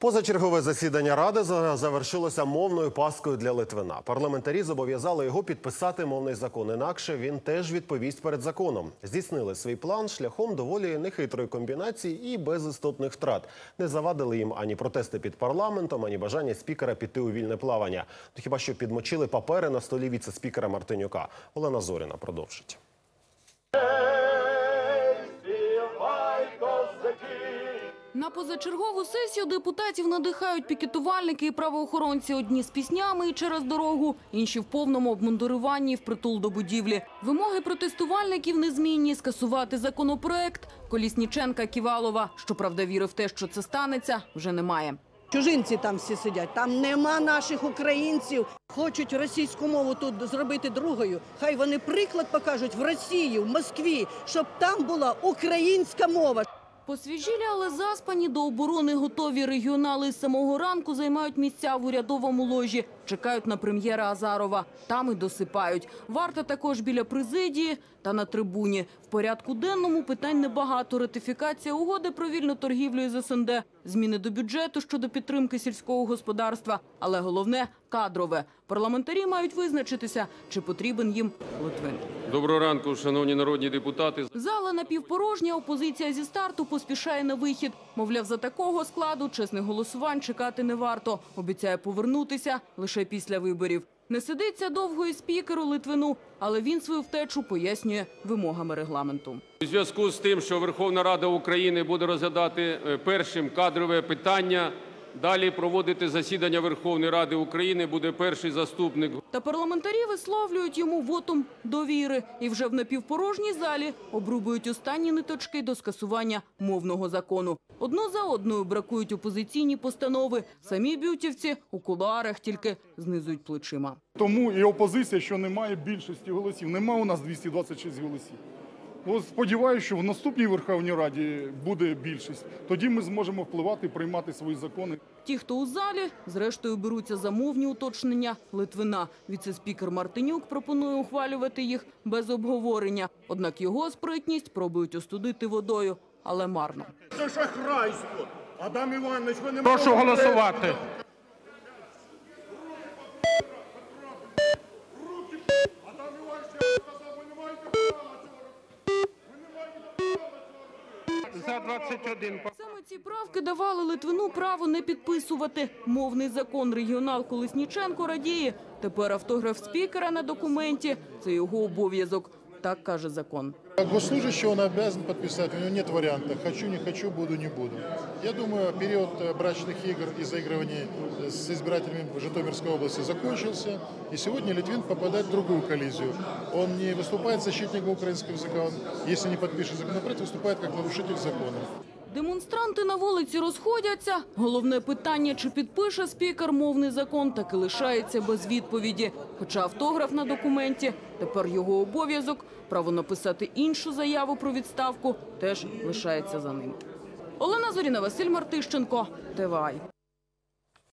Позачергове засідання ради за- завершилося мовною паскою для Литвина. Парламентарі зобов'язали його підписати мовний закон. Інакше він теж відповість перед законом. Здійснили свій план шляхом доволі нехитрої комбінації і без істотних втрат. Не завадили їм ані протести під парламентом, ані бажання спікера піти у вільне плавання. Ну, хіба що підмочили папери на столі віце-спікера Мартинюка. Олена Зоріна продовжить. На позачергову сесію депутатів надихають пікетувальники і правоохоронці. Одні з піснями і через дорогу, інші в повному обмундируванні і впритул до будівлі. Вимоги протестувальників незмінні – скасувати законопроект. Колісніченка Ківалова, щоправда, віри в те, що це станеться, вже немає. Чужинці там всі сидять. Там нема наших українців. Хочуть російську мову тут зробити другою. Хай вони приклад покажуть в Росії, в Москві, щоб там була українська мова. Посвіжілі, але заспані до оборони готові регіонали з самого ранку займають місця в урядовому ложі. Чекають на прем'єра Азарова. Там і досипають. Варта також біля президії та на трибуні. В порядку денному питань небагато. Ратифікація угоди про вільну торгівлю із СНД, зміни до бюджету щодо підтримки сільського господарства. Але головне – кадрове. Парламентарі мають визначитися, чи потрібен їм Литвин. Доброго ранку, шановні народні депутати. Зала напівпорожня, опозиція зі старту поспішає на вихід. Мовляв, за такого складу чесних голосувань чекати не варто. Обіцяє повернутися лише після виборів. Не сидиться довго і спікеру Литвину, але він свою втечу пояснює вимогами регламенту. У зв'язку з тим, що Верховна Рада України буде розглядати е, першим кадрове питання, далі проводити засідання Верховної Ради України буде перший заступник Та парламентарі висловлюють йому вотум довіри і вже в напівпорожній залі обрубують останні ниточки до скасування мовного закону. Одну за одною бракують опозиційні постанови. Самі бютівці у кулуарах тільки знизують плечима. Тому і опозиція, що немає більшості голосів. Нема у нас 226 голосів. От сподіваюся, що в наступній Верховній Раді буде більшість. Тоді ми зможемо впливати, приймати свої закони. Ті, хто у залі, зрештою беруться за мовні уточнення Литвина. Віце-спікер Мартинюк пропонує ухвалювати їх без обговорення. Однак його спритність пробують остудити водою, але марно. Це шахрайство. Адам Іванович, ви не Прошу голосувати. За-21 Саме ці правки давали Литвину право не підписувати. Мовний закон регіонал Колесніченко радіє. Тепер автограф спікера на документі це його обов'язок. Так каже закон. Госслужащий он обязан подписать, у него нет варианта. Хочу, не хочу, буду, не буду. Я думаю, период э, брачных игр и заигрываний э, с избирателями в Житомирской области закончился. И сегодня Литвин попадает в другую коллизию. Он не выступает защитником украинского он, если не подпишет законопроект, выступает как нарушитель закона. Демонстранти на вулиці розходяться. Головне питання, чи підпише спікер мовний закон, так і лишається без відповіді. Хоча автограф на документі, тепер його обов'язок, право написати іншу заяву про відставку теж лишається за ним. Олена Зоріна, Василь Мартищенко, ТВАЙ.